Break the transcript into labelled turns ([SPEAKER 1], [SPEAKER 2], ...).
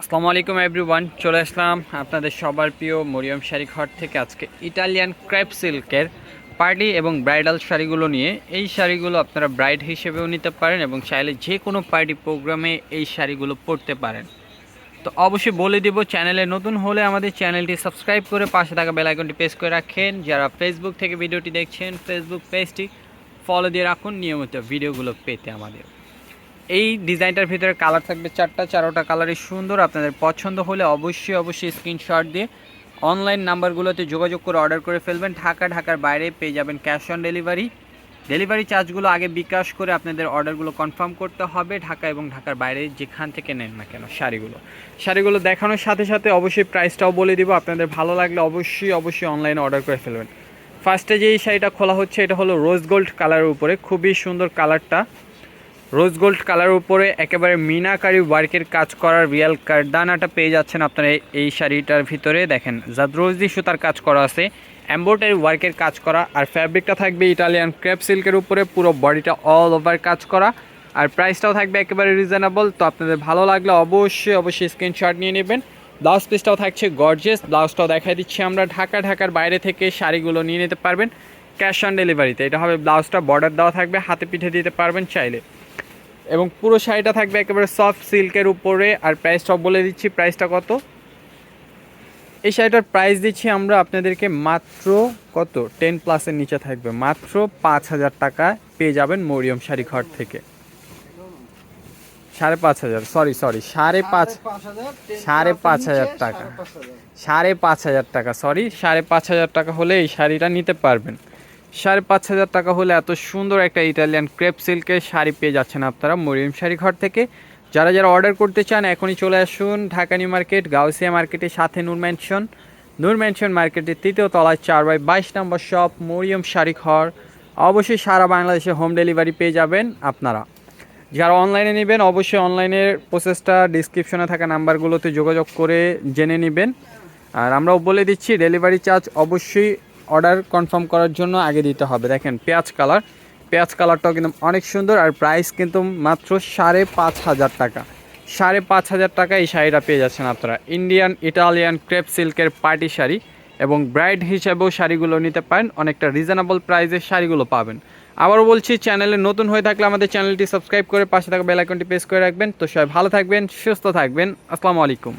[SPEAKER 1] আসসালামু আলাইকুম এভরিওয়ান, চলে আসলাম আপনাদের সবার প্রিয় মরিয়ম শাড়ি ঘর থেকে। আজকে ইটালিয়ান ক্র্যাপ সিল্কের পার্টি এবং ব্রাইডাল শাড়িগুলো নিয়ে। এই শাড়িগুলো আপনারা ব্রাইড হিসেবেও নিতে পারেন এবং চাইলে যে কোনো পার্টি প্রোগ্রামে এই শাড়িগুলো পরতে পারেন। তো অবশ্যই বলে দিব, চ্যানেলে নতুন হলে আমাদের চ্যানেলটি সাবস্ক্রাইব করে পাশে থাকা বেল আইকনটি প্রেস করে রাখেন। যারা ফেসবুক থেকে ভিডিওটি দেখছেন ফেসবুক পেজটি ফলো দিয়ে রাখুন। নিয়মিত ভিডিওগুলো পেতে আমাদের। এই ডিজাইনটার ভিতরে কালার থাকবে চারটা, চারোটা কালারই সুন্দর। আপনাদের পছন্দ হলে অবশ্যই অবশ্যই স্ক্রিনশট দিয়ে অনলাইন নাম্বারগুলোতে যোগাযোগ করে অর্ডার করে ফেলবেন। ঢাকা, ঢাকার বাইরে পেয়ে যাবেন ক্যাশ অন ডেলিভারি ডেলিভারি চার্জগুলো আগে বিকাশ করে আপনাদের অর্ডারগুলো কনফার্ম করতে হবে। ঢাকা এবং ঢাকার বাইরে যেখান থেকে নেন না কেন শাড়িগুলো। শাড়িগুলো দেখানোর সাথে সাথে অবশ্যই প্রাইসটাও বলে দিব। আপনাদের ভালো লাগলে অবশ্যই অবশ্যই অনলাইনে অর্ডার করে ফেলবেন। ফার্স্টে যেই শাড়িটা খোলা হচ্ছে, এটা হলো রোজ গোল্ড কালারের উপরে। খুবই সুন্দর কালারটা রোজ গোল্ড কালারের উপরে একেবারে মিনাকারি ওয়ার্কের কাজ করার রিয়াল কারদানাটা পেয়ে যাচ্ছেন আপনারা এই- শাড়িটার ভিতরে। দেখেন, জাদরোজদি সুতার কাজ করা আছে এম্বোটারি ওয়ার্কের কাজ করা, আর ফ্যাব্রিকটা থাকবে ইটালিয়ান ক্রেপ সিল্কের উপরে, পুরো বডিটা অল ওভার কাজ করা, আর প্রাইসটাও থাকবে একেবারে রিজনেবল তো আপনাদের ভালো লাগলে অবশ্যই অবশ্যই স্ক্রিনশট নিয়ে নেবেন। ব্লাউজ পিসটাও থাকছে গর্জেস ব্লাউজটাও দেখাই দিচ্ছি আমরা, ঢাকা, ঢাকার বাইরে থেকে শাড়িগুলো নিয়ে নিতে পারবেন ক্যাশ অন ডেলিভারিতে এটা হবে ব্লাউজটা বর্ডার দেওয়া থাকবে, হাতে পিঠে দিতে পারবেন চাইলে। এবং পুরো শাড়িটা থাকবে একেবারে সফট সিল্কের উপরে। আর প্রাইসটাও বলে দিচ্ছি প্রাইসটা কত? এই শাড়িটার প্রাইস দিচ্ছি আমরা আপনাদেরকে মাত্র কত? টেন প্লাসের নিচে থাকবে। মাত্র পাঁচ হাজার টাকা পেয়ে যাবেন মরিয়ম শাড়ি ঘর থেকে। সাড়ে পাঁচ হাজার সরি সরি সাড়ে পাঁচ সাড়ে পাঁচ হাজার টাকা। সাড়ে পাঁচ হাজার টাকা সরি সাড়ে পাঁচ হাজার টাকা হলে এই শাড়িটা নিতে পারবেন। সাড়ে পাঁচ হাজার টাকা হলে এত সুন্দর একটা ইটালিয়ান ক্রেপ সিল্কের শাড়ি পেয়ে যাচ্ছেন আপনারা মরিয়ম শাড়ি ঘর থেকে। যারা যারা অর্ডার করতে চান, এখনই চলে আসুন ঢাকা নিউ মার্কেট, গাউসিয়া মার্কেটের সাথে নূর ম্যানশন নূর ম্যানশন মার্কেটের তৃতীয় তলায় চার বাই বাইশ নম্বর শপ মরিয়ম শাড়ি ঘর। অবশ্যই সারা বাংলাদেশে হোম ডেলিভারি পেয়ে যাবেন আপনারা। যারা অনলাইনে নেবেন, অবশ্যই অনলাইনের প্রসেসটা ডিসক্রিপশনে থাকা নাম্বারগুলোতে যোগাযোগ করে জেনে নেবেন। আর আমরাও বলে দিচ্ছি ডেলিভারি চার্জ অবশ্যই অর্ডার কনফার্ম করার জন্য আগে দিতে হবে। দেখেন, পেঁয়াজ কালার। পেঁয়াজ কালারটাও কিন্তু অনেক সুন্দর আর প্রাইস কিন্তু মাত্র সাড়ে পাঁচ হাজার টাকা। সাড়ে পাঁচ হাজার টাকা এই শাড়িটা পেয়ে যাচ্ছেন আপনারা। ইন্ডিয়ান ইটালিয়ান ক্রেপ সিল্কের পার্টি শাড়ি এবং ব্রাইড হিসেবেও শাড়িগুলো নিতে পারেন। অনেকটা রিজনেবল প্রাইসের শাড়িগুলো পাবেন। আবারও বলছি, চ্যানেলে নতুন হয়ে থাকলে আমাদের চ্যানেলটি সাবস্ক্রাইব করে পাশে থাকা বেল আইকনটি প্রেস করে রাখবেন। তো সবাই ভালো থাকবেন, সুস্থ থাকবেন। আসসালামু আলাইকুম।